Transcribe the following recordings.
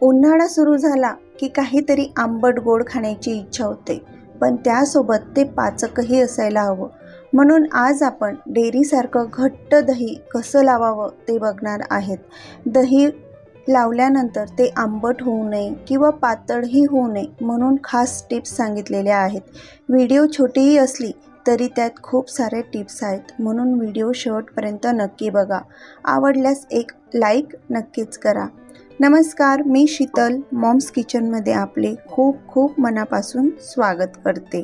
उन्हाळा सुरू झाला की काहीतरी आंबट गोड खाण्याची इच्छा होते. पण त्यासोबत ते पाचकही असायला हवं. म्हणून आज आपण डेअरीसारखं घट्ट दही कसं लावावं ते बघणार आहेत. दही लावल्यानंतर ते आंबट होऊ नये किंवा पातळही होऊ नये म्हणून खास टिप्स सांगितलेल्या आहेत. व्हिडिओ छोटीही असली तरी त्यात खूप सारे टिप्स आहेत म्हणून व्हिडिओ शेवटपर्यंत नक्की बघा. आवडल्यास एक लाईक नक्कीच करा. नमस्कार मी शीतल मॉम्स किचनमध्ये आपले खूप खूप मनापासून स्वागत करते.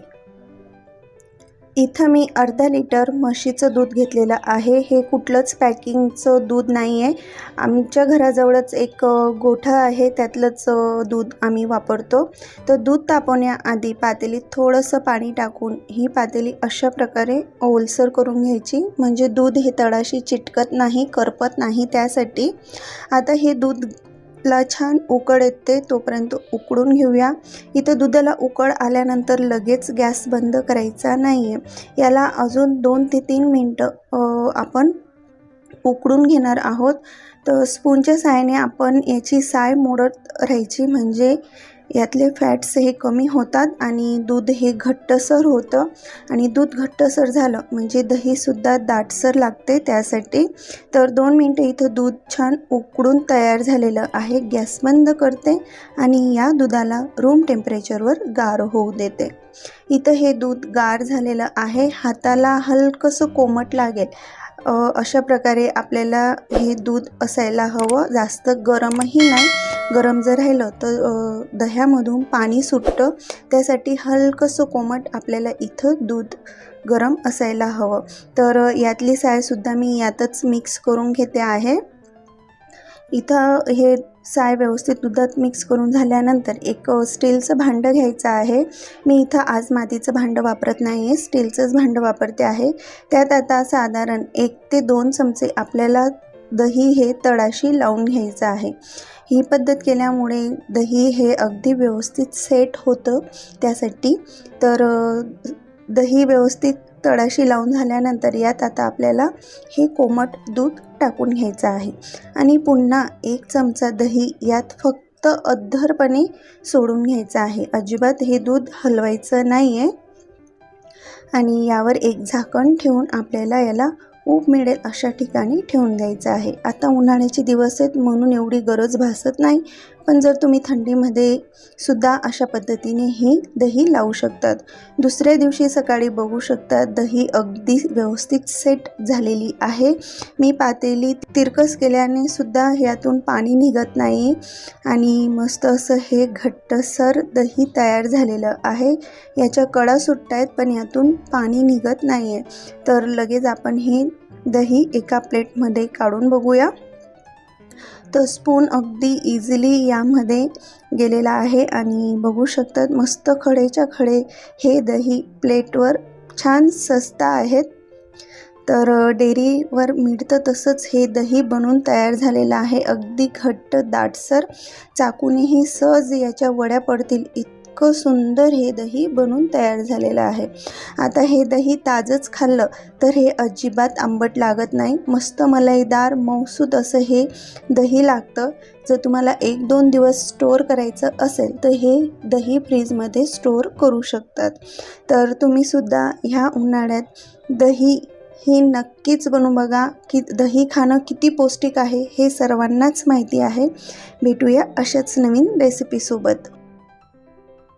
इथं मी अर्धा लिटर म्हशीचं दूध घेतलेलं आहे. हे कुठलंच पॅकिंगचं दूध नाही आहे आमच्या घराजवळच एक गोठा आहे. त्यातलंच दूध आम्ही वापरतो. तर दूध तापवण्याआधी पातेलीत थोडंसं पाणी टाकून ही पातेली अशा प्रकारे ओलसर करून घ्यायची. म्हणजे दूध हे तळाशी चिटकत नाही करपत नाही त्यासाठी. आता हे दूध ला छान उकड येते तोपर्यंत उकडून घेऊया. इथं दुधाला उकळ आल्यानंतर लगेच गॅस बंद करायचा नाही आहे याला अजून दोन ते तीन मिनटं आपण उकडून घेणार आहोत. तर स्पूनच्या साहाय्याने आपण याची साय मोडत राहायची. म्हणजे यातले फॅट्स हे कमी होतात आणि दूध हे घट्टसर होतं. आणि दूध घट्टसर झालं म्हणजे दहीसुद्धा दाटसर लागते त्यासाठी. तर दोन मिनटं इथं दूध छान उकडून तयार झालेलं आहे. गॅस बंद करते आणि या दुधाला रूम टेम्परेचरवर गार होऊ देते. इथं हे दूध गार झालेलं आहे. हाताला हलकंसं कोमट लागेल. अशा प्रकारे आपल्याला हे दूध असायला हवं. जास्त गरमही नाही. गरम जर राहिलं तर दह्यामधून पाणी सुटतं. त्यासाठी हलकंसं कोमट आपल्याला इथं दूध गरम असायला हवं. तर यातली सायसुद्धा मी यातच मिक्स करून घेते आहे. इथं हे साय व्यवस्थित दुधात मिक्स करून झाल्यानंतर एक स्टीलचं भांडं घ्यायचं आहे. मी इथं आज मातीचं भांडं वापरत नाही आहे स्टीलचंच भांडं वापरते आहे. त्यात आता साधारण एक ते दोन चमचे आपल्याला दही हे तळाशी लावून घ्यायचं आहे. ही पद्धत केल्यामुळे दही हे अगदी व्यवस्थित सेट होतं. त्यासाठी तर दही व्यवस्थित तळाशी लावून झाल्यानंतर यात आता आपल्याला हे कोमट दूध टाकून घ्यायचं आहे. आणि पुन्हा एक चमचा दही यात फक्त अद्धरपणे सोडून घ्यायचं आहे. अजिबात हे दूध हलवायचं नाही आहे आणि यावर एक झाकण ठेवून आपल्याला याला ऊब मिळेल अशा ठिकाणी ठेवून द्यायचं आहे. आता उन्हाळ्याचे दिवस आहेत म्हणून एवढी गरज भासत नाही पण जर तुम्ही थंडीमध्ये सुद्धा अशा पद्धतीने ही दही लावू शकतात. दुसऱ्या दिवशी सकाळी बघू शकता दही अगदी व्यवस्थित सेट झालेली आहे. मी पातेली तिरकस केल्याने सुद्धा यातून पाणी निघत नाही आणि मस्त असं हे घट्टसर दही तयार झालेलं आहे. याच्या कडा सुटत आहेत पण यातून पाणी निघत नाही आहे तर लगेच आपण हे दही एका प्लेटमध्ये काढून बघूया. तर स्पून अगदी इझिली यामध्ये गेलेला आहे आणि बघू शकतात मस्त खडेच्या खडे हे दही प्लेटवर छान सस्ता आहेत. तर डेअरीवर मिळतं तसंच हे दही बनून तयार झालेलं आहे. अगदी घट्ट दाटसर चाकूनेही सहज याच्या वड्या पडतील. इतकं सुंदर हे दही बनून तयार झालेलं आहे. आता हे दही ताजंच खाल्लं तर हे अजिबात आंबट लागत नाही. मस्त मलाईदार मौसूद असं हे दही लागतं. जर तुम्हाला एक दोन दिवस स्टोअर करायचं असेल तर हे दही फ्रीजमध्ये स्टोअर करू शकतात. तर तुम्हीसुद्धा ह्या उन्हाळ्यात दही ही नक्कीच बनवून बघा. की दही खाणं किती पौष्टिक आहे हे सर्वांनाच माहिती आहे. भेटूया अशाच नवीन रेसिपीसोबत